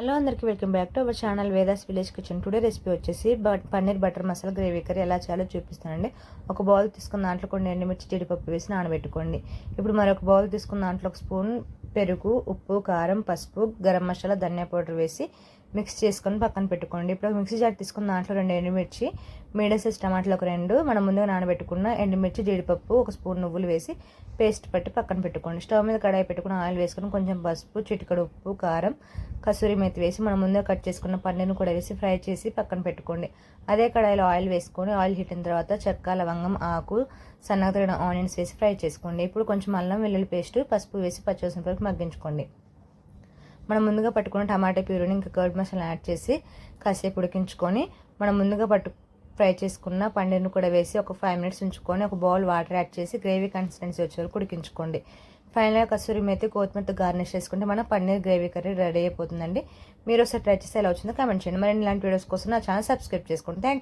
Hello అందరికీ welcome back to our channel Vedas village kitchen. Today recipe వచ్చేసి but paneer butter masala gravy curry ఎలా చేయాలో చూపిస్తానండి. ఒక బౌల్ తీసుకున్న దాంట్లో కొన్ని ఎండుమిర్చి జీడిపప్పు వేసి నానబెట్టుకోండి. ఇప్పుడు మరొక బౌల్ తీసుకున్న దాంట్లో ఒక స్పూన్ పెరుగు ఉప్పు కారం పసుపు గరం మసాలా ధనియా పౌడర్ వేసి మిక్స్ చేసుకొని పక్కన పెట్టుకోండి. ఇప్పుడు మిక్సీ జార్ తీసుకున్న దాంట్లో రెండు ఎండుమిర్చి మీడియం సైజ్ టమాటాలు ఒక రెండు మనం ముందుగా నానబెట్టుకున్న ఎండుమిర్చి జీడిపప్పు ఒక స్పూన్ నువ్వులు వేసి పేస్ట్ పట్టి పక్కన పెట్టుకోండి. స్టవ్ మీద కడాయి పెట్టుకుని ఆయిల్ వేసుకొని కొంచెం పసుపు చిటికడు ఉప్పు కారం కసూరి మెతి వేసి మనం ముందుగా కట్ చేసుకున్న పన్నీర్ను కూడా వేసి ఫ్రై చేసి పక్కన పెట్టుకోండి. అదే కడాయిలో ఆయిల్ వేసుకొని ఆయిల్ హీట్ తర్వాత చెక్క లవంగం ఆకు సన్నగా తగిన ఆనియన్స్ వేసి ఫ్రై చేసుకోండి. ఇప్పుడు కొంచెం అల్లం వెల్లుల్లి పేస్ట్ పసుపు వేసి పచ్చివసిన వరకు మగ్గించుకోండి. మనం ముందుగా పట్టుకున్న టమాటా ప్యూరీని ఇంకా కర్డ్ మసాలా యాడ్ చేసి కాసేపు ఉడికించుకొని మనం ముందుగా పట్టు ఫ్రై చేసుకున్న పన్నీర్ని కూడా వేసి ఒక ఫైవ్ మినిట్స్ ఉంచుకొని ఒక బౌల్ వాటర్ యాడ్ చేసి గ్రేవీ కన్సిస్టెన్సీ వచ్చే వరకు ఉడికించుకోండి. ఫైనల్గా కసూరి మెత్తి కొత్తిమీరతో గార్నిష్ చేసుకుంటే మన పన్నీర్ గ్రేవీ కర్రీ రెడీ అయిపోతుందండి. మీరు ఒకసారి ట్రై చేసి ఎలా వచ్చిందో కామెంట్ చేయండి. మరి ఇలాంటి వీడియోస్ కోసం నా ఛానల్ సబ్స్క్రైబ్ చేసుకోండి. Thank you